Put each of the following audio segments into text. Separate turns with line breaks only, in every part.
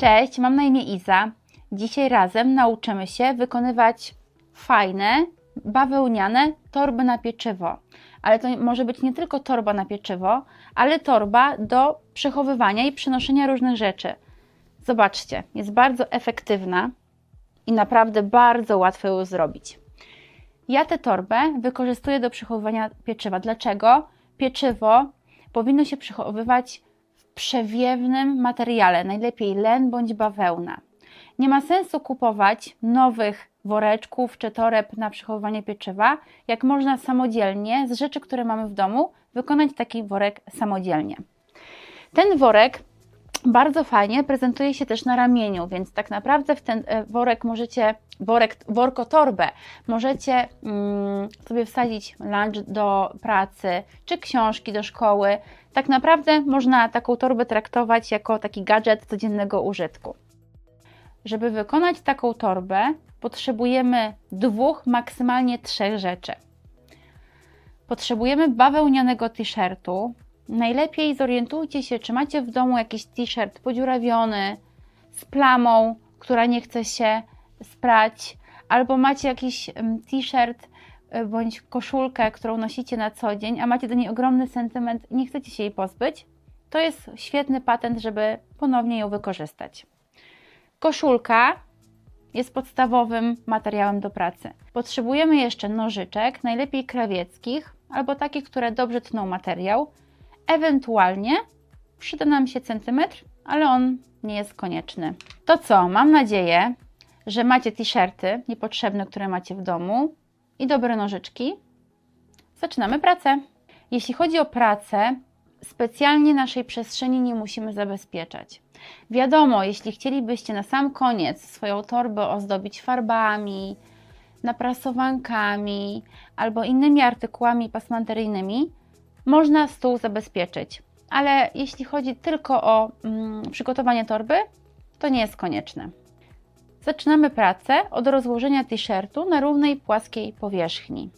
Cześć, mam na imię Iza. Dzisiaj razem nauczymy się wykonywać fajne, bawełniane torby na pieczywo. Ale to może być nie tylko torba na pieczywo, ale torba do przechowywania i przenoszenia różnych rzeczy. Zobaczcie, jest bardzo efektywna i naprawdę bardzo łatwo ją zrobić. Ja tę torbę wykorzystuję do przechowywania pieczywa. Dlaczego? Pieczywo powinno się przechowywać przewiewnym materiale, najlepiej len bądź bawełna. Nie ma sensu kupować nowych woreczków czy toreb na przechowywanie pieczywa, jak można samodzielnie z rzeczy, które mamy w domu, wykonać taki worek samodzielnie. Ten worek bardzo fajnie prezentuje się też na ramieniu, więc tak naprawdę w ten e, worek możecie, worek, worko torbę możecie mm, sobie wsadzić lunch do pracy, czy książki do szkoły. Tak naprawdę można taką torbę traktować jako taki gadżet codziennego użytku. Żeby wykonać taką torbę, potrzebujemy dwóch, maksymalnie trzech rzeczy. Potrzebujemy bawełnianego t-shirtu. Najlepiej zorientujcie się, czy macie w domu jakiś t-shirt podziurawiony, z plamą, która nie chce się sprać, albo macie jakiś t-shirt y, bądź koszulkę, którą nosicie na co dzień, a macie do niej ogromny sentyment i nie chcecie się jej pozbyć. To jest świetny patent, żeby ponownie ją wykorzystać. Koszulka jest podstawowym materiałem do pracy. Potrzebujemy jeszcze nożyczek, najlepiej krawieckich, albo takich, które dobrze tną materiał. Ewentualnie przyda nam się centymetr, ale on nie jest konieczny. To co? Mam nadzieję, że macie t-shirty niepotrzebne, które macie w domu i dobre nożyczki. Zaczynamy pracę. Jeśli chodzi o pracę, specjalnie naszej przestrzeni nie musimy zabezpieczać. Wiadomo, jeśli chcielibyście na sam koniec swoją torbę ozdobić farbami, naprasowankami albo innymi artykułami pasmanteryjnymi, można stół zabezpieczyć. Ale jeśli chodzi tylko o mm, przygotowanie torby, to nie jest konieczne. Zaczynamy pracę od rozłożenia t-shirtu na równej, płaskiej powierzchni.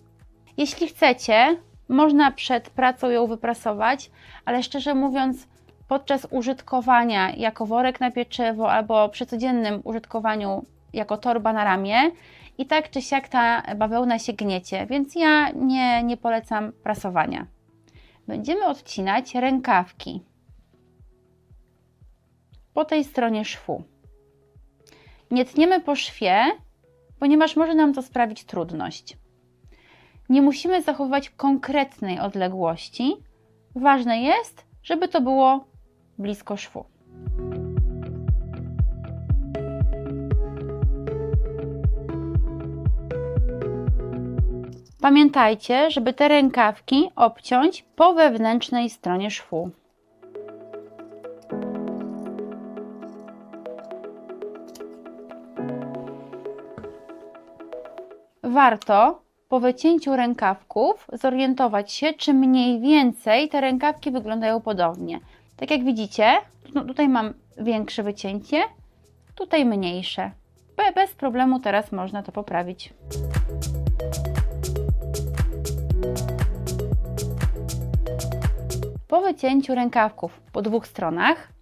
Jeśli chcecie, można przed pracą ją wyprasować, ale szczerze mówiąc, podczas użytkowania jako worek na pieczywo albo przy codziennym użytkowaniu jako torba na ramię i tak czy siak ta bawełna się gniecie, więc ja nie, nie polecam prasowania. Będziemy odcinać rękawki po tej stronie szwu. Nie tniemy po szwie, ponieważ może nam to sprawić trudność. Nie musimy zachowywać konkretnej odległości. Ważne jest, żeby to było blisko szwu. Pamiętajcie, żeby te rękawki obciąć po wewnętrznej stronie szwu. Warto po wycięciu rękawków zorientować się, czy mniej więcej te rękawki wyglądają podobnie. Tak jak widzicie, no tutaj mam większe wycięcie, tutaj mniejsze. Be- Bez problemu teraz można to poprawić. Po wycięciu rękawków po dwóch stronach,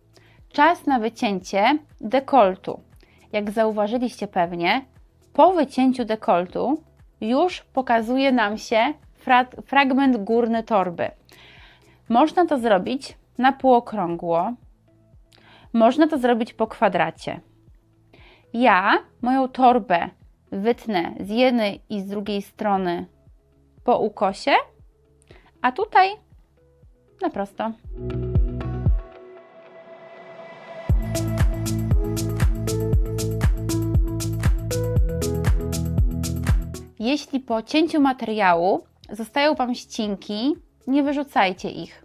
czas na wycięcie dekoltu. Jak zauważyliście pewnie, po wycięciu dekoltu już pokazuje nam się fra fragment górny torby. Można to zrobić na półokrągło, można to zrobić po kwadracie. Ja moją torbę wytnę z jednej i z drugiej strony po ukosie, a tutaj na prosto. Jeśli po cięciu materiału zostają Wam ścinki, nie wyrzucajcie ich.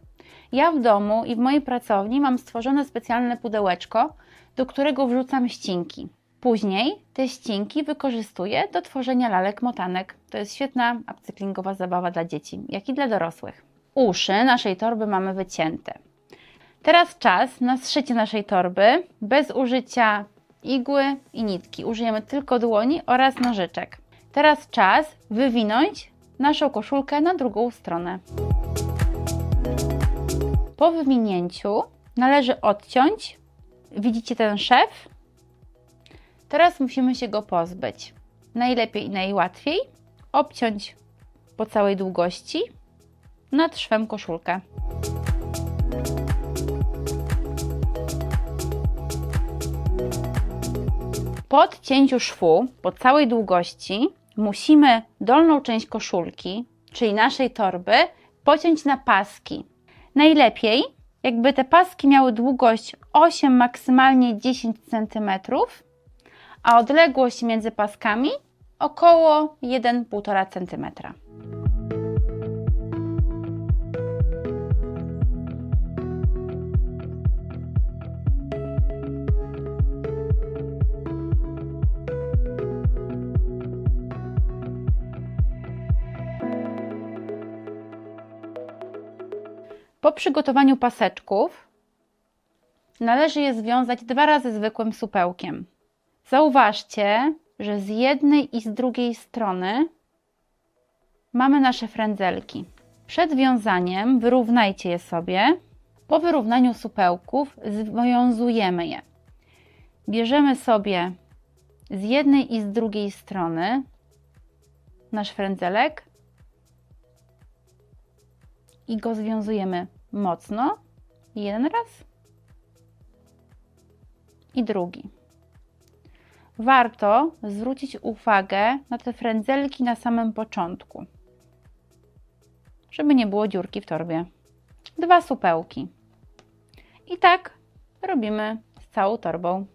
Ja w domu i w mojej pracowni mam stworzone specjalne pudełeczko, do którego wrzucam ścinki. Później te ścinki wykorzystuję do tworzenia lalek motanek. To jest świetna upcyklingowa zabawa dla dzieci, jak i dla dorosłych. Uszy naszej torby mamy wycięte. Teraz czas na zszycie naszej torby bez użycia igły i nitki. Użyjemy tylko dłoni oraz nożyczek. Teraz czas wywinąć naszą koszulkę na drugą stronę. Po wywinięciu należy odciąć Widzicie ten szef? Teraz musimy się go pozbyć. Najlepiej i najłatwiej obciąć po całej długości nad szwem koszulkę. Po odcięciu szwu po całej długości musimy dolną część koszulki, czyli naszej torby, pociąć na paski. Najlepiej, jakby te paski miały długość 8, maksymalnie 10 cm, a odległość między paskami około 1,5 cm. Po przygotowaniu paseczków należy je związać dwa razy zwykłym supełkiem. Zauważcie, że z jednej i z drugiej strony mamy nasze frędzelki. Przed wiązaniem wyrównajcie je sobie. Po wyrównaniu supełków związujemy je. Bierzemy sobie z jednej i z drugiej strony nasz frędzelek i go związujemy mocno. Jeden raz i drugi. Warto zwrócić uwagę na te frędzelki na samym początku, żeby nie było dziurki w torbie. Dwa supełki. I tak robimy z całą torbą.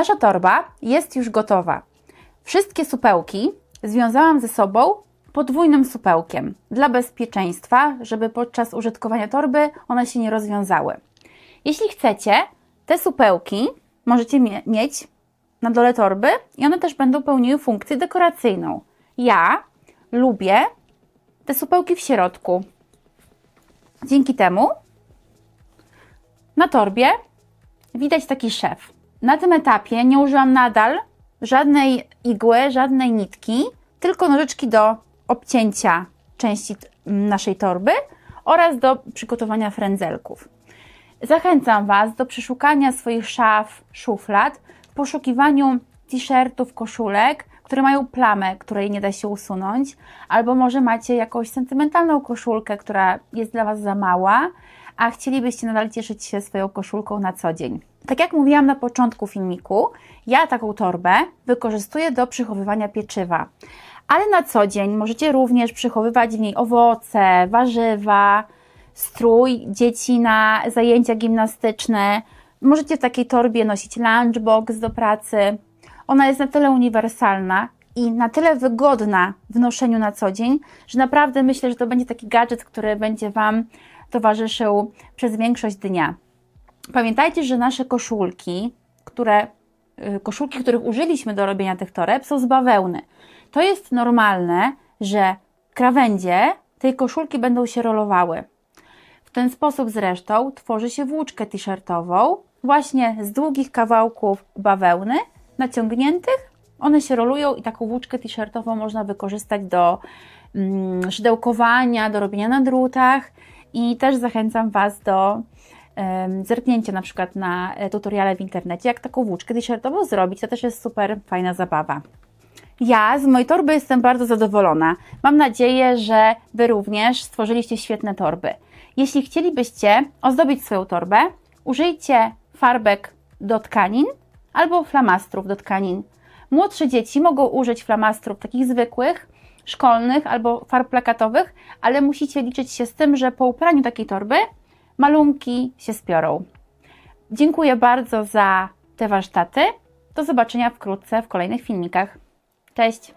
Nasza torba jest już gotowa. Wszystkie supełki związałam ze sobą podwójnym supełkiem dla bezpieczeństwa, żeby podczas użytkowania torby one się nie rozwiązały. Jeśli chcecie, te supełki możecie mie mieć na dole torby i one też będą pełniły funkcję dekoracyjną. Ja lubię te supełki w środku. Dzięki temu na torbie widać taki szef. Na tym etapie nie użyłam nadal żadnej igły, żadnej nitki, tylko nożyczki do obcięcia części naszej torby oraz do przygotowania frędzelków. Zachęcam Was do przeszukania swoich szaf, szuflad w poszukiwaniu t-shirtów, koszulek, które mają plamę, której nie da się usunąć, albo może macie jakąś sentymentalną koszulkę, która jest dla Was za mała, a chcielibyście nadal cieszyć się swoją koszulką na co dzień. Tak jak mówiłam na początku filmiku, ja taką torbę wykorzystuję do przechowywania pieczywa. Ale na co dzień możecie również przechowywać w niej owoce, warzywa, strój dzieci na zajęcia gimnastyczne. Możecie w takiej torbie nosić lunchbox do pracy. Ona jest na tyle uniwersalna i na tyle wygodna w noszeniu na co dzień, że naprawdę myślę, że to będzie taki gadżet, który będzie Wam towarzyszył przez większość dnia. Pamiętajcie, że nasze koszulki, które, y, koszulki, których użyliśmy do robienia tych toreb, są z bawełny. To jest normalne, że krawędzie tej koszulki będą się rolowały. W ten sposób zresztą tworzy się włóczkę t-shirtową właśnie z długich kawałków bawełny naciągniętych. One się rolują i taką włóczkę t-shirtową można wykorzystać do mm, szydełkowania, do robienia na drutach i też zachęcam Was do zerknięcia na przykład na e, tutoriale w internecie, jak taką włóczkę t-shirtową zrobić. To też jest super fajna zabawa. Ja z mojej torby jestem bardzo zadowolona. Mam nadzieję, że Wy również stworzyliście świetne torby. Jeśli chcielibyście ozdobić swoją torbę, użyjcie farbek do tkanin albo flamastrów do tkanin. Młodsze dzieci mogą użyć flamastrów takich zwykłych, szkolnych albo farb plakatowych, ale musicie liczyć się z tym, że po upraniu takiej torby malunki się spiorą. Dziękuję bardzo za te warsztaty. Do zobaczenia wkrótce w kolejnych filmikach. Cześć!